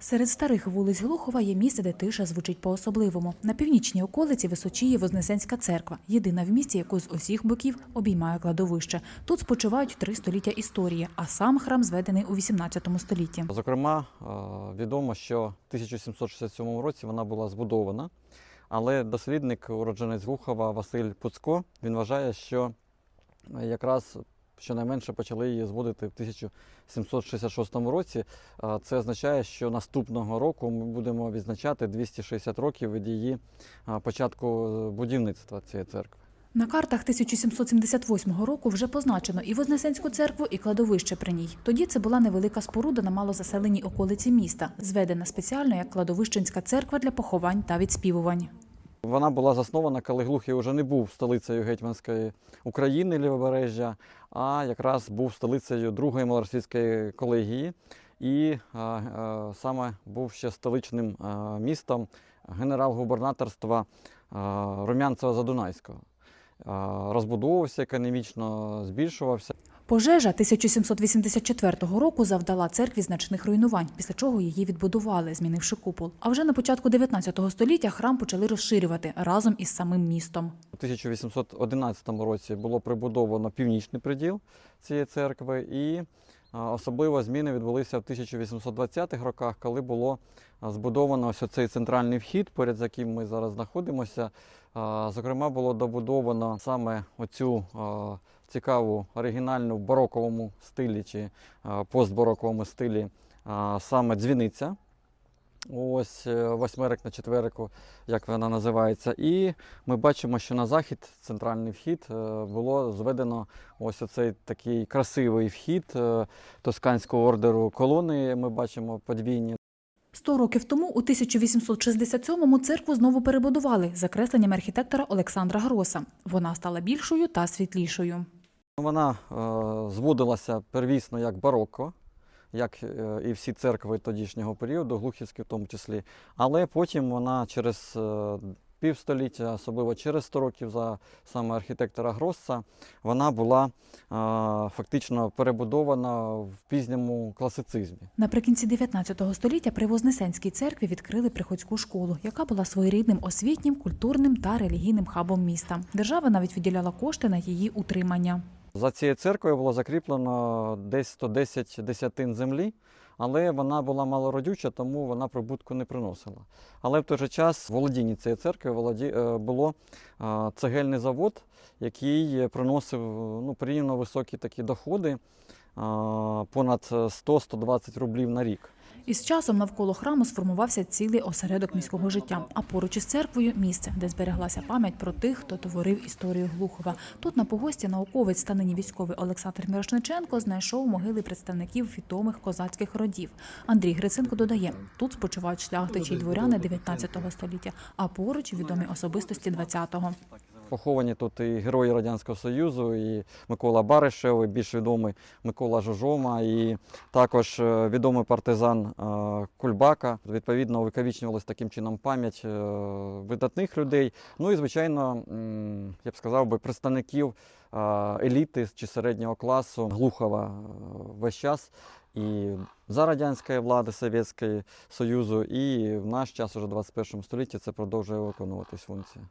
Серед старих вулиць Глухова є місце, де тиша звучить по-особливому. На північній околиці височіє Вознесенська церква, єдина в місті, яку з усіх боків обіймає кладовище. Тут спочивають три століття історії, а сам храм зведений у 18 столітті. Зокрема, е, відомо, що в 1767 році вона була збудована, але дослідник, уродженець Глухова Василь Пуцко, він вважає, що якраз щонайменше почали її зводити в 1766 році. Це означає, що наступного року ми будемо відзначати 260 років від її початку е, будівництва цієї церкви. На картах 1778 року вже позначено і Вознесенську церкву, і кладовище при ній. Тоді це була невелика споруда на малозаселеній околиці міста, зведена спеціально як кладовищенська церква для поховань та відспівувань. Вона була заснована, коли Глухів вже не був столицею гетьманської України лівобережжя, а якраз був столицею другої малоросійської колегії і а, а, саме був ще столичним а, містом генерал-губернаторства Румянцева-Задунайського. Розбудовувався економічно, збільшувався. Пожежа 1784 року завдала церкві значних руйнувань, після чого її відбудували, змінивши купол. А вже на початку 19 століття храм почали розширювати разом із самим містом. У 1811 році було прибудовано північний приділ цієї церкви, і особливо зміни відбулися в 1820-х роках, коли було збудовано ось цей центральний вхід, поряд з яким ми зараз знаходимося. Зокрема, було добудовано саме оцю цікаву оригінальну в бароковому стилі чи постбароковому стилі саме дзвіниця. Ось е, восьмерик на четверику, як вона називається. І ми бачимо, що на захід, центральний вхід, е, було зведено ось оцей такий красивий вхід е, тосканського ордеру колони. Ми бачимо подвійні. Сто років тому, у 1867-му, церкву знову перебудували за кресленням архітектора Олександра Гроса. Вона стала більшою та світлішою. Вона зводилася первісно як барокко, як е, і всі церкви тодішнього періоду, глухівські в тому числі. Але потім вона через е, півстоліття, особливо через 100 років за саме архітектора Гросса, вона була е, фактично перебудована в пізньому класицизмі. Наприкінці 19 століття при Вознесенській церкві відкрили приходську школу, яка була своєрідним освітнім, культурним та релігійним хабом міста. Держава навіть виділяла кошти на її утримання. За цією церквою було закріплено десь 110 десятин землі, але вона була малородюча, тому вона прибутку не приносила. Але в той же час в володінні цієї церкви е, було е, цегельний завод, який приносив ну, порівняно високі такі доходи, понад 100-120 рублів на рік. Із часом навколо храму сформувався цілий осередок міського життя, а поруч із церквою місце, де збереглася пам'ять про тих, хто творив історію Глухова. Тут на погості науковець та нині військовий Олександр Мірошниченко знайшов могили представників відомих козацьких родів. Андрій Гриценко додає, тут спочивають шляхтичі й дворяни 19 століття, а поруч відомі особистості 20-го. Поховані тут і герої Радянського Союзу, і Микола Баришев, і більш відомий Микола Жужома, і також е, відомий партизан е, Кульбака. Відповідно, увіковічнювалась таким чином пам'ять е, видатних людей. Ну і, звичайно, я б сказав би, представників еліти чи середнього класу Глухова весь час. І за радянської влади Совєтського Союзу, і в наш час, уже 21 столітті, це продовжує виконуватись функція.